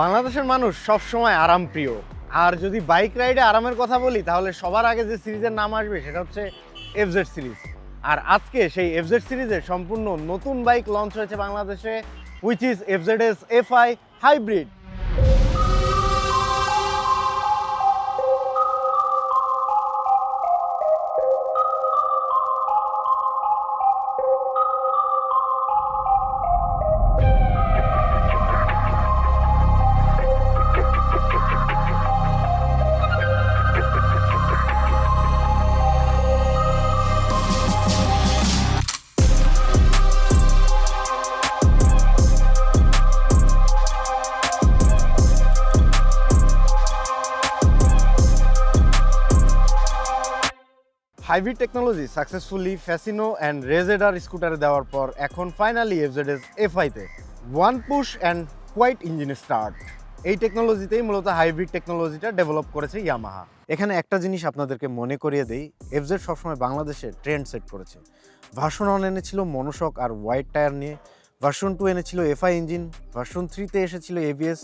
বাংলাদেশের মানুষ সব সময় আরাম প্রিয় আর যদি বাইক রাইডে আরামের কথা বলি, তাহলে সবার আগে যে সিরিজের নাম আসবে, সেটা হচ্ছে এফজেড সিরিজ। আর আজকে সেই এফজেড সিরিজের সম্পূর্ণ নতুন বাইক লঞ্চ হয়েছে বাংলাদেশে which is FZ S F I hybrid hybrid technology successfully Fascino and RayZR স্কুটারে দেওয়ার পর এখন finally FZS এফআইতে one push and white engine start. এই টেকনোলজিতেই মূলত হাইব্রিড টেকনোলজিটা ডেভেলপ করেছে ইয়ামাহা। এখানে একটা জিনিস আপনাদেরকে মনে করিয়ে দেই, এফজেড সবসময় বাংলাদেশে ট্রেন্ড সেট করেছে। ভার্সন ওয়ান এনেছিল মনোশক আর হোয়াইট টায়ার নিয়ে, ভার্সন টু এনেছিল এফআই ইঞ্জিন, ভার্সন থ্রিতে এসেছিল এবিএস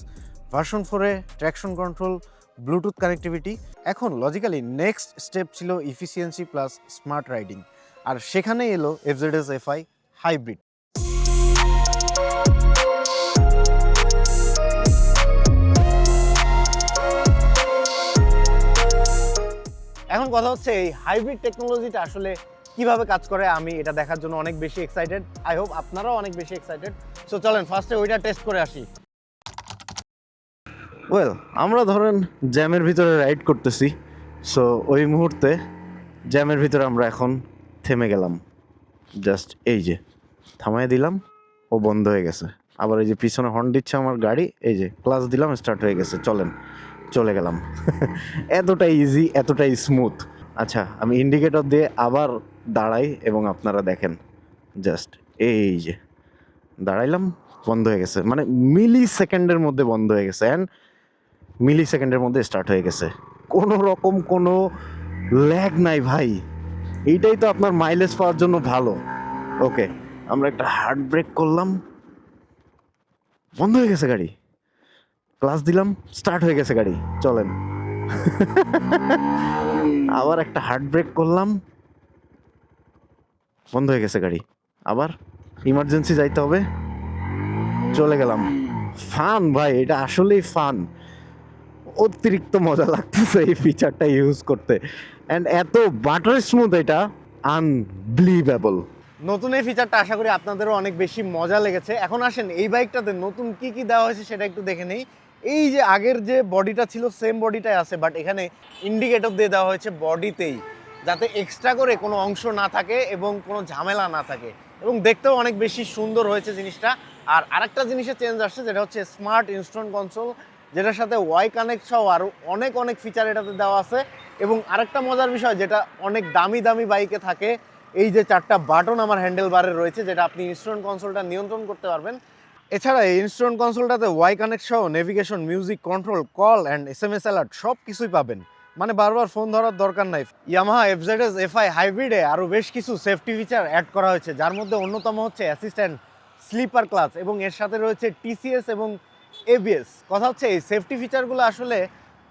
ভার্সন ফোরে ট্র্যাকশন কন্ট্রোল ব্লুটুথ কানেক্টিভিটি। এখন লজিক্যালি নেক্সট স্টেপ ছিল ইফিসিয়েন্সি প্লাস স্মার্ট রাইডিং আর সেখানেই এলো এফজেডএস এফআই হাইব্রিড এখন কথা হচ্ছে এই হাইব্রিড টেকনোলজিটা আসলে কীভাবে কাজ করে, আমি এটা দেখার জন্য অনেক বেশি এক্সাইটেড আই হোপ আপনারাও অনেক বেশি এক্সাইটেড সো চলেন ফার্স্টে ওইটা টেস্ট করে আসি। ওয়েল আমরা ধরেন জ্যামের ভিতরে রাইড করতেছি সো ওই মুহূর্তে জ্যামের ভিতরে আমরা এখন থেমে গেলাম। জাস্ট এই যে থামায় দিলাম, ও বন্ধ হয়ে গেছে। আবার এই যে পিছনে হর্ন দিচ্ছে আমার গাড়ি, এই যে ক্লাস দিলাম স্টার্ট হয়ে গেছে, চলেন, চলে গেলাম। এতটাই ইজি এতটাই স্মুথ আচ্ছা আমি ইন্ডিকেটর দিয়ে আবার দাঁড়াই এবং আপনারা দেখেন। জাস্ট এই যে, দাঁড়াইলাম, বন্ধ হয়ে গেছে। মানে মিলি সেকেন্ডের মধ্যে বন্ধ হয়ে গেছে। অ্যান্ড মিলি সেকেন্ডের মধ্যে স্টার্ট হয়ে গেছে। কোনো রকম কোনো ল্যাগ নাই ভাই। এইটাই তো আপনার মাইলেজ পাওয়ার জন্য ভালো। ওকে আমরা একটা হার্ড ব্রেক করলাম। বন্ধ হয়ে গেছে গাড়ি। ক্লাস দিলাম স্টার্ট হয়ে গেছে গাড়ি। চলেন। আবার একটা হার্ড ব্রেক করলাম। বন্ধ হয়ে গেছে গাড়ি। আবার ইমার্জেন্সি যাইতে হবে। চলে গেলাম। ফান ভাই, এটা আসলেই ফান অতিরিক্ত মজা লাগতেছে এই ফিচারটা ইউজ করতে। অ্যান্ড এত বাটার স্মুথ এটা আনবিলিভেবল নতুন এই ফিচারটা আশা করি আপনাদেরও অনেক বেশি মজা লেগেছে। এখন আসেন এই বাইকটাতে নতুন কি কি দেওয়া হয়েছে সেটা একটু দেখে নেই। এই যে আগের যে বডিটা ছিল সেম বডিটাই আছে বাট এখানে ইন্ডিকেটর দিয়ে দেওয়া হয়েছে বডিতেই যাতে এক্সট্রা করে কোনো অংশ না থাকে এবং কোনো ঝামেলা না থাকে। এবং দেখতেও অনেক বেশি সুন্দর হয়েছে জিনিসটা। আর আরেকটা জিনিসের চেঞ্জ আসছে, যেটা হচ্ছে স্মার্ট ইনস্ট্রুমেন্ট কনসোল যেটার সাথে ওয়াই কানেক্ট সহ আরও অনেক অনেক ফিচার এটাতে দেওয়া আছে। এবং আরেকটা মজার বিষয় যেটা অনেক দামি দামি বাইকে থাকে, এই যে চারটা বাটন আমার হ্যান্ডেল বারে রয়েছে, যেটা আপনি ইনস্ট্রুমেন্ট কনসোলটা নিয়ন্ত্রণ করতে পারবেন। এছাড়া এই ইনস্ট্রুমেন্ট কনসোলটাতে ওয়াই কানেক্ট সহ navigation music control call and S M S alert সব কিছুই পাবেন। মানে বারবার ফোন ধরার দরকার নাই। ইয়ামাহা এফজেডএস এফআই হাইব্রিডে আরও বেশ কিছু সেফটি ফিচার অ্যাড করা হয়েছে, যার মধ্যে অন্যতম হচ্ছে অ্যাসিস্ট্যান্ট স্লিপার ক্লাস এবং এর সাথে রয়েছে টিসিএস এবং এবিএস কথা হচ্ছে এই সেফটি ফিচারগুলো আসলে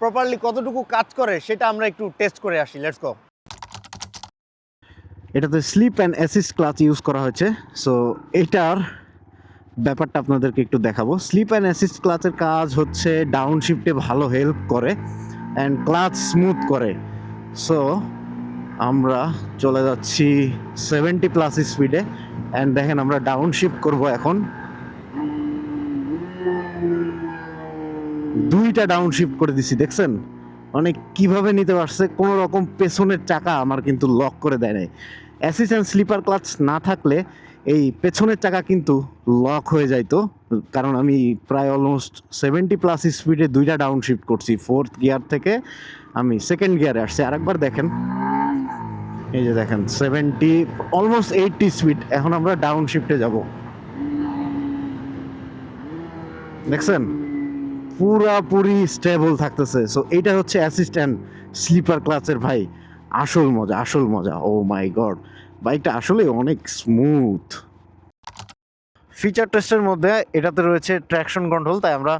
প্রপারলি কতটুকু কাজ করে, সেটা আমরা একটু টেস্ট করে আসি। লেটস গো এটাতে slip and assist clutch use করা হয়েছে। সো এটার ব্যাপারটা আপনাদেরকে একটু দেখাবো। স্লিপ অ্যান্ড অ্যাসিস্ট ক্লাচের কাজ হচ্ছে ডাউন শিফটে ভালো হেল্প করে অ্যান্ড ক্লাচ স্মুথ করে। সো আমরা চলে যাচ্ছি সেভেন্টি প্লাস স্পিডে অ্যান্ড দেখেন আমরা ডাউন শিফট করব এখন। দুইটা ডাউন শিফট করে দিছি, দেখছেন? মানে কীভাবে নিতে পারছে, কোনো রকম পেছনের চাকা আমার কিন্তু লক করে দেয় নাই। অ্যাসিস্ট্যান্ট স্লিপার ক্লাচ না থাকলে এই পেছনের চাকা কিন্তু লক হয়ে যাইতো কারণ আমি প্রায় অলমোস্ট সেভেন্টি প্লাস স্পিডে দুইটা ডাউন শিফট করছি ফোর্থ গিয়ার থেকে আমি সেকেন্ড গিয়ারে আসছি। আরেকবার দেখেন। এই যে দেখেন সেভেন্টি অলমোস্ট এইটটি স্পিড এখন আমরা ডাউন শিফটে যাব। দেখছেন? পুরাপুরি স্টেবল থাকতেছে। সো এইটা হচ্ছে অ্যাসিস্ট্যান্ট স্লিপার ক্লাসের ভাই। আসল মজা আসল মজা। ও মাই গড বাইকটা আসলে অনেক স্মুথ ফিচার টেস্টের মধ্যে এটাতে রয়েছে ট্র্যাকশন কন্ট্রোল তাই আমরা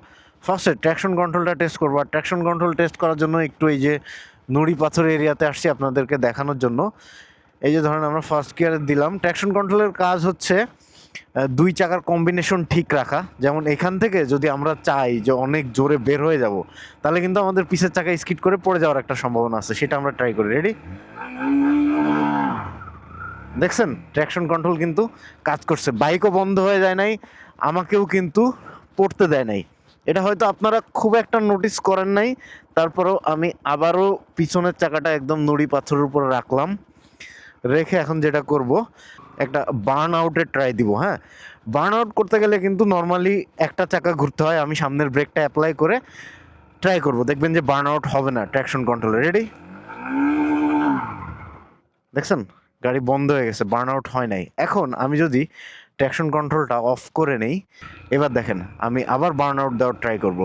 ফার্স্টে ট্র্যাকশন কন্ট্রোলটা টেস্ট করব। আর ট্র্যাকশন কন্ট্রোল টেস্ট করার জন্য একটু এই যে নুড়ি পাথর এরিয়াতে আসছি আপনাদেরকে দেখানোর জন্য। এই যে ধরেন আমরা ফার্স্ট গিয়ারে দিলাম। ট্র্যাকশন কন্ট্রোলের কাজ হচ্ছে দুই চাকার কম্বিনেশন ঠিক রাখা। যেমন এখান থেকে যদি আমরা চাই যে অনেক জোরে বের হয়ে যাব, তাহলে কিন্তু আমাদের পিছের চাকা স্কিড করে পড়ে যাওয়ার একটা সম্ভাবনা আছে। সেটা আমরা ট্রাই করি। রেডি দেখছেন? ট্র্যাকশন কন্ট্রোল কিন্তু কাজ করছে। বাইকও বন্ধ হয়ে যায় নাই, আমাকেও কিন্তু পড়তে দেয় নাই। এটা হয়তো আপনারা খুব একটা নোটিস করেন নাই, তারপরেও আমি আবারও পিছনের চাকাটা একদম নুড়ি পাথরের উপর রাখলাম। রেখে এখন যেটা করব, একটা বার্ন আউটের ট্রাই দিব হ্যাঁ? বার্ন আউট করতে গেলে কিন্তু নর্মালি একটা চাকা ঘুরতে হয়, আমি সামনের ব্রেকটা অ্যাপ্লাই করে ট্রাই করব। দেখবেন যে বার্ন আউট হবে না ট্র্যাকশন কন্ট্রোলে রেডি দেখছেন? গাড়ি বন্ধ হয়ে গেছে বার্ন আউট হয় নাই। এখন আমি যদি ট্র্যাকশন কন্ট্রোলটা অফ করে নেই, এবার দেখেন, আমি আবার বার্ন আউট দেওয়ার ট্রাই করব।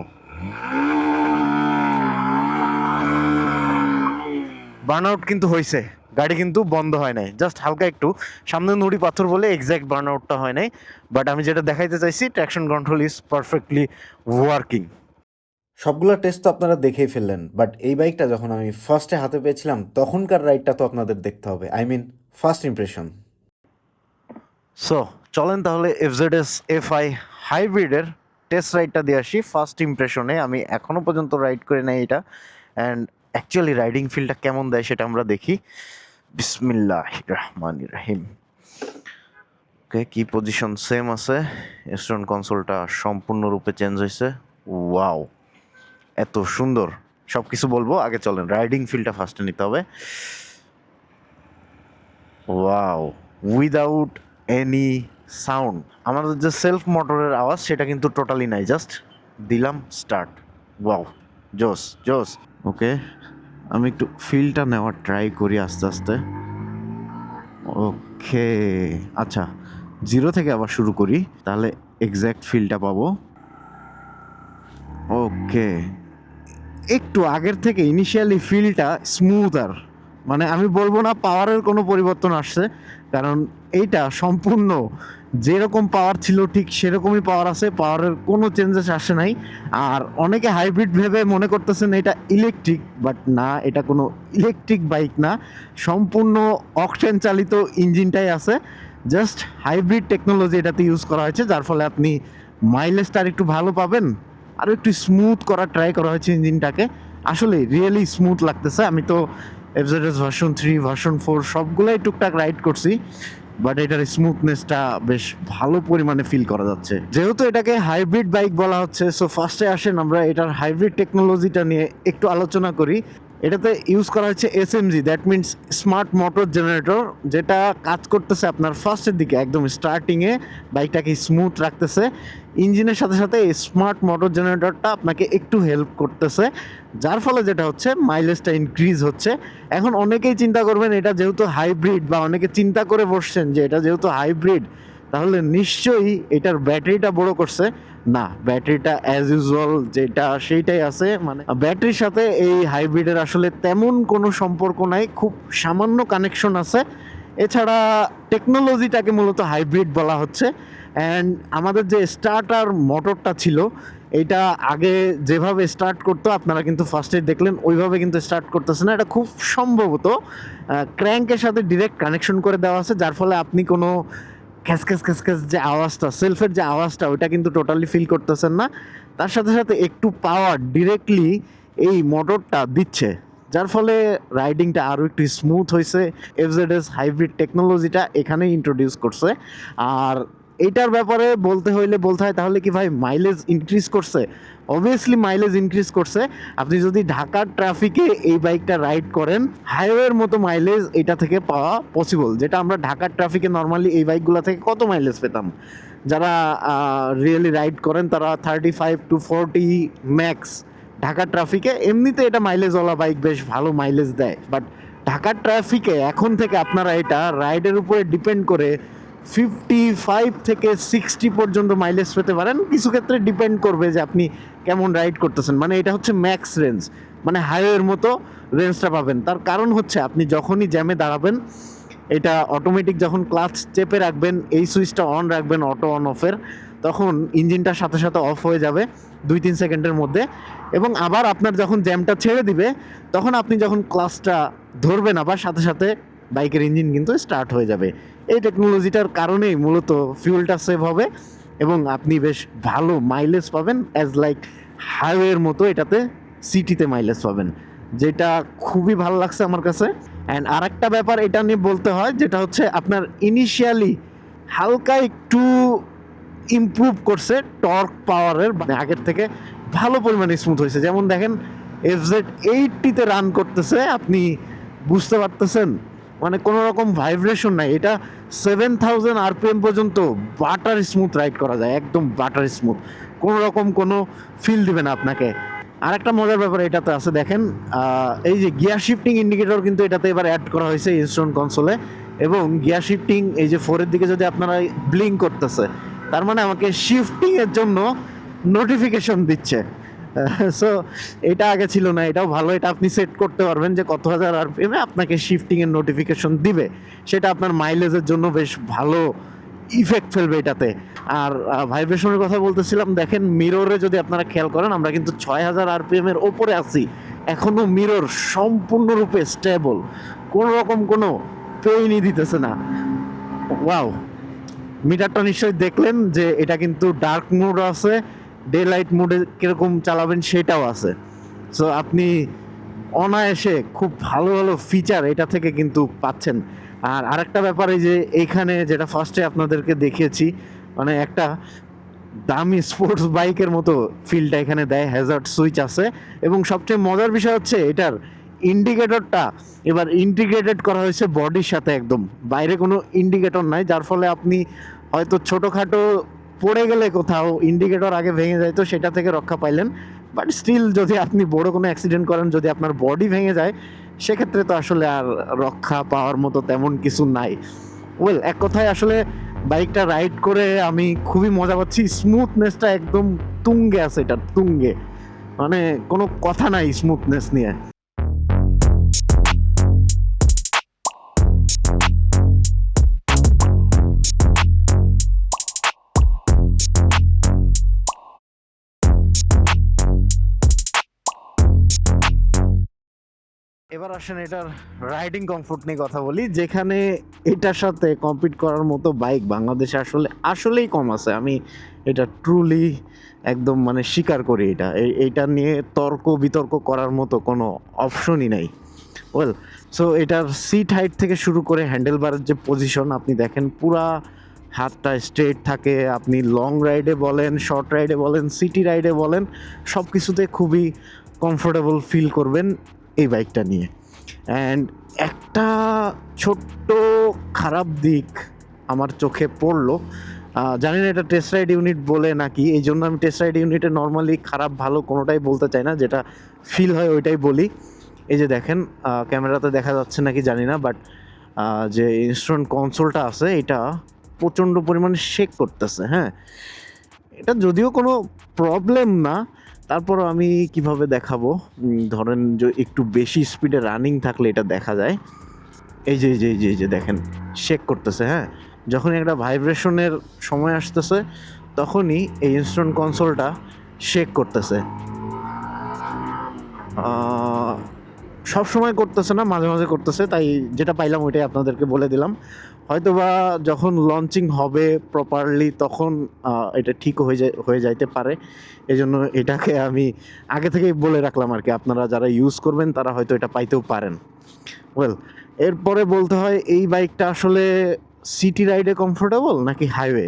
বার্ন আউট কিন্তু হয়েছে গাড়ি কিন্তু বন্ধ হয় নাই। জাস্ট হালকা একটু। সামনে নুড়ি পাথর বলে এক্স্যাক্ট বার্ন আউটটা হয় নাই। বাট আমি যেটা দেখাইতে চাইছি traction control is perfectly working সবগুলো টেস্ট তো আপনারা দেখেই ফেললেন। বাট এই বাইকটা যখন আমি ফার্স্টে হাতে পেয়েছিলাম তখনকার রাইডটা তো আপনাদের দেখতে হবে। I mean first impression so চলেন তাহলে এফজেড এস এফ আই হাইব্রিডের টেস্ট রাইডটা দিয়ে আসি। ফার্স্ট ইমপ্রেশনে আমি এখনও পর্যন্ত রাইড করে নাই এটা। অ্যান্ড অ্যাকচুয়ালি রাইডিং ফিল্ডটা কেমন দেয় সেটা আমরা দেখি। বিসমিল্লাহ রহমান রাহিম ওকে কি পজিশন সেম আছে। স্টোন কনসোলটা সম্পূর্ণরূপে চেঞ্জ হয়েছে। ওয়াও এত সুন্দর। সব কিছু বলব, আগে চলেন। রাইডিং ফিলটা ফার্স্টে নিতে হবে। ওয়াও উইদাউট এনি সাউন্ড আমাদের যে সেলফ মোটরের আওয়াজ, সেটা কিন্তু টোটালি নাই। জাস্ট দিলাম স্টার্ট ওয়াও জোস জোস ওকে আমি একটু ফিলটা নেওয়ার ট্রাই করি আস্তে আস্তে। ওকে আচ্ছা জিরো থেকে আবার শুরু করি, তাহলে এক্স্যাক্ট ফিলটা পাবো। ওকে একটু আগের থেকে ইনিশিয়ালি ফিলটা স্মুথার মানে আমি বলব না পাওয়ারের কোনো পরিবর্তন আসছে, কারণ এইটা সম্পূর্ণ যেরকম পাওয়ার ছিল ঠিক সেরকমই পাওয়ার আছে পাওয়ারের কোনো চেঞ্জেস আসে নাই। আর অনেকে হাইব্রিড ভেবে মনে করতেছেন এটা ইলেকট্রিক বাট না, এটা কোনো ইলেকট্রিক বাইক না। সম্পূর্ণ অকটেন চালিত ইঞ্জিনটাই আছে। জাস্ট হাইব্রিড টেকনোলজি এটাতে ইউজ করা হয়েছে, যার ফলে আপনি মাইলেজটা আর একটু ভালো পাবেন। আরও একটু স্মুথ করার ট্রাই করা হয়েছে ইঞ্জিনটাকে আসলে রিয়েলি স্মুথ লাগতেছে। আমি তো FZS version three version four সবগুলোই টুকটাক রাইড করছি বাট এটার স্মুথনেসটা বেশ ভালো পরিমাণে ফিল করা যাচ্ছে। যেহেতু এটাকে হাইব্রিড বাইক বলা হচ্ছে সো ফার্স্টে আসেন আমরা এটার হাইব্রিড টেকনোলজিটা নিয়ে একটু আলোচনা করি। এটাতে ইউজ করা হচ্ছে SMG that means smart motor generator যেটা কাজ করতেছে আপনার ফার্স্টের দিকে, একদম স্টার্টিংয়ে বাইকটাকে স্মুথ রাখতেছে। ইঞ্জিনের সাথে সাথে এই স্মার্ট মোটর জেনারেটরটা আপনাকে একটু হেল্প করতেছে। যার ফলে যেটা হচ্ছে মাইলেজটা ইনক্রিজ হচ্ছে। এখন অনেকেই চিন্তা করবেন, এটা যেহেতু হাইব্রিড বা অনেকে চিন্তা করে বসছেন যে এটা যেহেতু হাইব্রিড তাহলে নিশ্চয়ই এটার ব্যাটারিটা বড় করছে। না, ব্যাটারিটা অ্যাজ ইউজুয়াল যেটা সেইটাই আছে মানে ব্যাটারির সাথে এই হাইব্রিডের আসলে তেমন কোনো সম্পর্ক নাই, খুব সামান্য কানেকশন আছে। এছাড়া টেকনোলজিটাকে মূলত হাইব্রিড বলা হচ্ছে। অ্যান্ড আমাদের যে স্টার্টার মোটরটা ছিল, এটা আগে যেভাবে স্টার্ট করতো, আপনারা কিন্তু ফার্স্টে দেখলেন, ওইভাবে কিন্তু স্টার্ট করতেছে না। এটা খুব সম্ভবত ক্র্যাঙ্কের সাথে ডিরেক্ট কানেকশন করে দেওয়া আছে, যার ফলে আপনি কোনো খ্যাস খ্যাস খ্যাস খ্যাস যে আওয়াজটা সেলফের যে আওয়াজটা, ওইটা কিন্তু টোটালি ফিল করতেছেন না। তার সাথে সাথে একটু পাওয়ার ডিরেক্টলি এই মোটরটা দিচ্ছে। যার ফলে রাইডিংটা আরও একটু স্মুথ হয়েছে এফজেডএস হাইব্রিড টেকনোলজিটা এখানে ইন্ট্রোডিউস করছে। আর এইটার ব্যাপারে বলতে হইলে বলতে হয়, তাহলে কি ভাই মাইলেজ ইনক্রিজ করছে? অবভিয়াসলি মাইলেজ ইনক্রিজ করছে। আপনি যদি ঢাকার ট্রাফিকে এই বাইকটা রাইড করেন হাইওয়ের মতো মাইলেজ এটা থেকে পাওয়া পসিবল যেটা আমরা ঢাকার ট্রাফিকে নর্মালি এই বাইকগুলো থেকে কত মাইলেজ পেতাম? যারা রিয়েলি রাইড করেন, তারা thirty five to forty max ঢাকার ট্রাফিকে এমনিতে এটা মাইলেজওয়ালা বাইক বেশ ভালো মাইলেজ দেয়। বাট ঢাকার ট্রাফিকে এখন থেকে আপনারা এটা রাইডের উপরে ডিপেন্ড করে ফিফটি ফাইভ থেকে সিক্সটি পর্যন্ত মাইলেজ পেতে পারেন। কিছু ক্ষেত্রে ডিপেন্ড করবে যে আপনি কেমন রাইড করতেছেন। মানে এটা হচ্ছে ম্যাক্স রেঞ্জ মানে হাইওয়ের মতো রেঞ্জটা পাবেন। তার কারণ হচ্ছে আপনি যখনই জ্যামে দাঁড়াবেন, এটা অটোমেটিক যখন ক্লাচ চেপে রাখবেন, এই সুইচটা অন রাখবেন অটো অন অফের তখন ইঞ্জিনটার সাথে সাথে অফ হয়ে যাবে দুই তিন সেকেন্ডের মধ্যে। এবং আবার আপনার যখন জ্যামটা ছেড়ে দিবে, তখন আপনি যখন ক্লাসটা ধরবেন আবার সাথে সাথে বাইকের ইঞ্জিন কিন্তু স্টার্ট হয়ে যাবে। এই টেকনোলজিটার কারণেই মূলত ফিউলটা সেভ হবে এবং আপনি বেশ ভালো মাইলেজ পাবেন অ্যাজ লাইক হাইওয়ের মতো এটাতে সিটিতে মাইলেজ পাবেন। যেটা খুবই ভালো লাগছে আমার কাছে। অ্যান্ড আরেকটা ব্যাপার এটা নিয়ে বলতে হয়, যেটা হচ্ছে আপনার ইনিশিয়ালি হালকা একটু ইমপ্রুভ করছে টর্ক পাওয়ারের মানে আগের থেকে ভালো পরিমাণে স্মুথ হয়েছে। যেমন দেখেন এফ জেড এইটটিতে রান করতেছে, আপনি বুঝতে পারতেছেন মানে কোনো রকম ভাইব্রেশন নাই। এটা সেভেন থাউজেন্ড আরপিএম পর্যন্ত বাটার স্মুথ রাইড করা যায়, একদম বাটার স্মুথ কোনো রকম কোনো ফিল দিবে না আপনাকে। আর একটা মজার ব্যাপার এটাতে আছে, দেখেন এই যে গিয়ার শিফটিং ইন্ডিকেটর কিন্তু এটাতে এবার অ্যাড করা হয়েছে ইনস্ট্রুমেন্ট কনসোলে এবং গিয়ার শিফটিং এই যে ফোরের দিকে যদি আপনারা ব্লিঙ্ক করতেছে, তার মানে আমাকে শিফটিংয়ের জন্য নোটিফিকেশন দিচ্ছে। সো এটা আগে ছিল না, এটাও ভালো। এটা আপনি সেট করতে পারবেন যে কত হাজার আর আরপিএমে আপনাকে শিফটিংয়ের নোটিফিকেশন দিবে। সেটা আপনার মাইলেজের জন্য বেশ ভালো ইফেক্ট ফেলবে এটাতে। আর ভাইব্রেশনের কথা বলতেছিলাম, দেখেন মিররে যদি আপনারা খেয়াল করেন, আমরা কিন্তু ছয় হাজার আরপিএম এর ওপরে আছি। এখনও মিরর সম্পূর্ণরূপে স্টেবল কোনো রকম কোনো পেইনই দিতেছে না। ওয়াও মিটারটা নিশ্চয়ই দেখলেন যে এটা কিন্তু ডার্ক মোড আছে। ডে লাইট মোডে কীরকম চালাবেন সেটাও আছে। সো আপনি অনায়াসে খুব ভালো ভালো ফিচার এটা থেকে কিন্তু পাচ্ছেন। আর আরেকটা ব্যাপার এই যে এইখানে যেটা ফার্স্টে আপনাদেরকে দেখিয়েছি মানে একটা দামি স্পোর্টস বাইকের মতো ফিলটা এখানে দেয় হ্যাজার্ড সুইচ আছে। এবং সবচেয়ে মজার বিষয় হচ্ছে এটার ইন্ডিকেটরটা এবার ইন্টিগ্রেটেড করা হয়েছে বডির সাথে একদম। বাইরে কোনো ইন্ডিকেটর নাই, যার ফলে আপনি হয়তো ছোটোখাটো পড়ে গেলে কোথাও ইন্ডিকেটর আগে ভেঙে যায় তো সেটা থেকে রক্ষা পাইলেন। বাট স্টিল যদি আপনি বড় কোনো অ্যাক্সিডেন্ট করেন, যদি আপনার বডি ভেঙে যায়, সেক্ষেত্রে তো আসলে আর রক্ষা পাওয়ার মতো তেমন কিছু নাই। ওয়েল এক কথায় আসলে বাইকটা রাইড করে আমি খুবই মজা পাচ্ছি। স্মুথনেসটা একদম তুঙ্গে আছে এটা তুঙ্গে। মানে কোনো কথা নাই স্মুথনেস নিয়ে। এবার আসেন এটার রাইডিং কমফোর্ট নিয়ে কথা বলি, যেখানে এটার সাথে কম্পিট করার মতো বাইক বাংলাদেশে আসলে, আসলেই কম আছে। আমি এটা ট্রুলি একদম মানে স্বীকার করি এটা। এই- এইটা নিয়ে তর্ক বিতর্ক করার মতো কোনো অপশনই নাই। ওয়েল সো এটার সিট হাইট থেকে শুরু করে হ্যান্ডেল বারের যে পজিশন আপনি দেখেন পুরা হাতটা স্ট্রেট থাকে। আপনি লং রাইডে বলেন শর্ট রাইডে বলেন সিটি রাইডে বলেন সব কিছুতে খুবই কমফোর্টেবল ফিল করবেন। এই বাইকটা নিয়ে। অ্যান্ড একটা ছোট্ট খারাপ দিক আমার চোখে পড়ল। জানি না এটা টেস্ট রাইড ইউনিট বলে নাকি এই জন্য আমি টেস্ট রাইড ইউনিটে নর্মালি খারাপ, ভালো কোনোটাই বলতে চাই না, যেটা ফিল হয় ওইটাই বলি। এই যে দেখেন ক্যামেরাতে দেখা যাচ্ছে নাকি জানি না বাট যে ইনস্ট্রুমেন্ট কনসোলটা আছে, এটা প্রচণ্ড পরিমাণে শেক করতেছে হ্যাঁ। এটা যদিও কোনো প্রবলেম না তারপরও আমি কীভাবে দেখাবো? ধরেন যে একটু বেশি স্পিডে রানিং থাকলে এটা দেখা যায়। এই যে এই যে এই যে এই যে দেখেন শেক করতেছে হ্যাঁ? যখনই একটা ভাইব্রেশনের সময় আসতেছে, তখনই এই ইনস্ট্রুমেন্ট কনসোলটা শেক করতেছে। সব সময় করতেছে না, মাঝে মাঝে করতেছে, তাই যেটা পাইলাম ওইটাই আপনাদেরকে বলে দিলাম। হয়তো বা যখন লঞ্চিং হবে প্রপারলি তখন এটা ঠিক হয়ে যায়, হয়ে যাইতে পারে। এই জন্য এটাকে আমি আগে থেকেই বলে রাখলাম আর কি, আপনারা যারা ইউজ করবেন, তারা হয়তো এটা পাইতেও পারেন। ওয়েল এরপরে বলতে হয়, এই বাইকটা আসলে সিটি রাইডে কমফোর্টেবল নাকি হাইওয়ে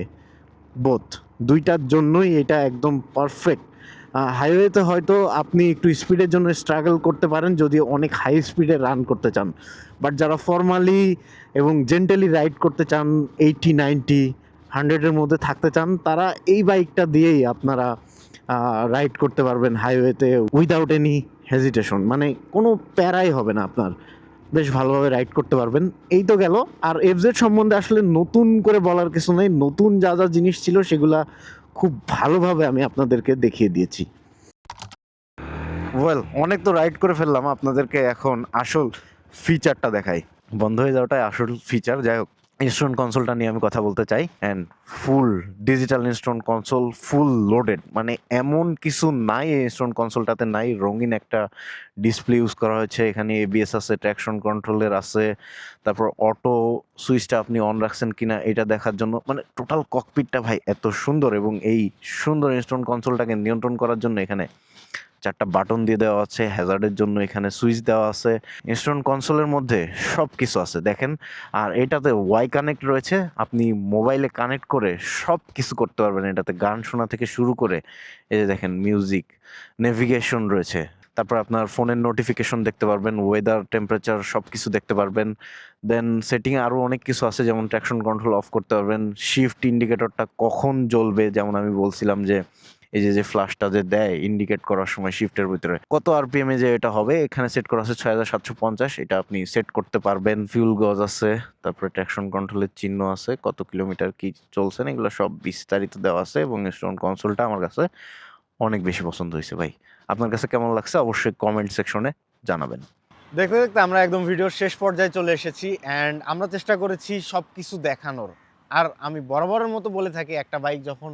বোথ দুইটার জন্যই এটা একদম পারফেক্ট হাইওয়েতে হয়তো আপনি একটু স্পিডের জন্য স্ট্রাগল করতে পারেন, যদি অনেক হাই স্পিডে রান করতে চান। বাট যারা ফর্মালি এবং জেন্টালি রাইড করতে চান এইটি নাইনটি হান্ড্রেডের মধ্যে থাকতে চান, তারা এই বাইকটা দিয়েই আপনারা রাইড করতে পারবেন হাইওয়েতে উইদাউট এনি হেজিটেশন মানে কোনো প্যারাই হবে না আপনার। বেশ ভালোভাবে রাইড করতে পারবেন। এই তো গেল। আর এফজেড সম্বন্ধে আসলে নতুন করে বলার কিছু নেই। নতুন যা যা জিনিস ছিল, সেগুলা খুব ভালোভাবে আমি আপনাদেরকে দেখিয়ে দিয়েছি। ওয়েল অনেক তো রাইড করে ফেললাম, আপনাদেরকে এখন আসল ফিচারটা দেখাই। বন্ধ হয়ে যাওয়াটাই আসল ফিচার যাই হোক। ইনস্ট্রুমেন্ট কনসোলটা নিয়ে আমি কথা বলতে চাই and full digital instrument console full loaded মানে এমন কিছু নাই এই ইনস্ট্রুমেন্ট কনসোলটাতে নাই রঙিন একটা ডিসপ্লে ইউজ করা হয়েছে। এখানে এবিএস আছে ট্র্যাকশন কন্ট্রোলের আছে, তারপর অটো সুইচটা আপনি অন রাখছেন কিনা এটা দেখার জন্য। মানে টোটাল ককপিটটা ভাই এত সুন্দর, এবং এই সুন্দর ইনস্ট্রুমেন্ট কনসোলটাকে নিয়ন্ত্রণ করার জন্য এখানে চারটা বাটন দিয়ে দেওয়া আছে হ্যাজার্ডের জন্য এখানে সুইচ দেওয়া আছে ইনস্ট্রুমেন্ট কনসোলের মধ্যে সব কিছু আছে, দেখেন। আর এটাতে ওয়াই কানেক্ট রয়েছে, আপনি মোবাইলে কানেক্ট করে সব কিছু করতে পারবেন। এটাতে গান শোনা থেকে শুরু করে, এই যে দেখেন মিউজিক নেভিগেশন রয়েছে। তারপর আপনার ফোনের নোটিফিকেশন দেখতে পারবেন ওয়েদার টেম্পারেচার সব কিছু দেখতে পারবেন। দেন সেটিংয়ে আরও অনেক কিছু আছে, যেমন ট্র্যাকশন কন্ট্রোল অফ করতে পারবেন। শিফট ইন্ডিকেটরটা কখন জ্বলবে? যেমন আমি বলছিলাম যে এই যে যে ফ্লাশটা যে দেয় ইন্ডিকেট করার সময় শিফটের ভিতরে। কত আরপিএম এ যে এটা হবে, এখানে সেট করা আছে ছয় হাজার সাতশো পঞ্চাশ, এটা আপনি সেট করতে পারবেন। ফিউল গজ আছে, তারপরে ট্র্যাকশন কন্ট্রোলের চিহ্ন আছে, কত কিলোমিটার কি চলছেন এগুলো সব বিস্তারিত দেওয়া আছে এবং ইনস্ট্রুমেন্ট কনসোলটা আমার কাছে অনেক বেশি পছন্দ হয়েছে ভাই। আপনার কাছে কেমন লাগছে অবশ্যই কমেন্ট সেকশনে জানাবেন। দেখতে দেখতে আমরা একদম ভিডিওর শেষ পর্যায়ে চলে এসেছি অ্যান্ড আমরা চেষ্টা করেছি সব কিছু দেখানোর। আর আমি বরাবরের মতো বলে থাকি, একটা বাইক যখন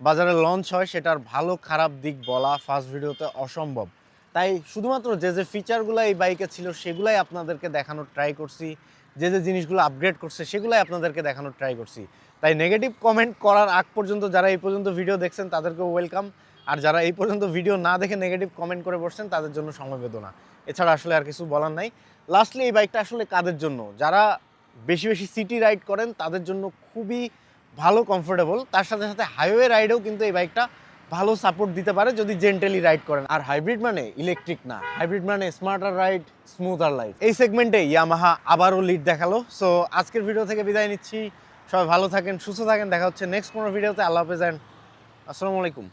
বাজারে লঞ্চ হয়, সেটার ভালো খারাপ দিক বলা ফার্স্ট ভিডিওতে অসম্ভব। তাই শুধুমাত্র যে যে ফিচারগুলো এই বাইকে ছিল, সেগুলাই আপনাদেরকে দেখানোর ট্রাই করছি। যে যে জিনিসগুলো আপগ্রেড করছে, সেগুলাই আপনাদেরকে দেখানোর ট্রাই করছি। তাই নেগেটিভ কমেন্ট করার আগ পর্যন্ত যারা এই পর্যন্ত ভিডিও দেখছেন, তাদেরকেও ওয়েলকাম আর যারা এই পর্যন্ত ভিডিও না দেখে নেগেটিভ কমেন্ট করে বসছেন, তাদের জন্য সমবেদনা। এছাড়া আসলে আর কিছু বলার নাই। লাস্টলি এই বাইকটা আসলে কাদের জন্য? যারা বেশি বেশি সিটি রাইড করেন, তাদের জন্য খুবই ভালো কমফোর্টেবল তার সাথে সাথে হাইওয়ে রাইডেও কিন্তু এই বাইকটা ভালো সাপোর্ট দিতে পারে যদি জেন্টেলি রাইড করেন। আর হাইব্রিড মানে ইলেকট্রিক না হাইব্রিড মানে স্মার্টার রাইড স্মুথার লাইফ এই সেগমেন্টে ইয়ামাহা আবারও লিড দেখাল। সো আজকের ভিডিও থেকে বিদায় নিচ্ছি। সবাই ভালো থাকেন, সুস্থ থাকেন। দেখা হচ্ছে নেক্সট কোনো ভিডিওতে আল্লাহ হাফেজ অ্যান্ড আসসালামু আলাইকুম।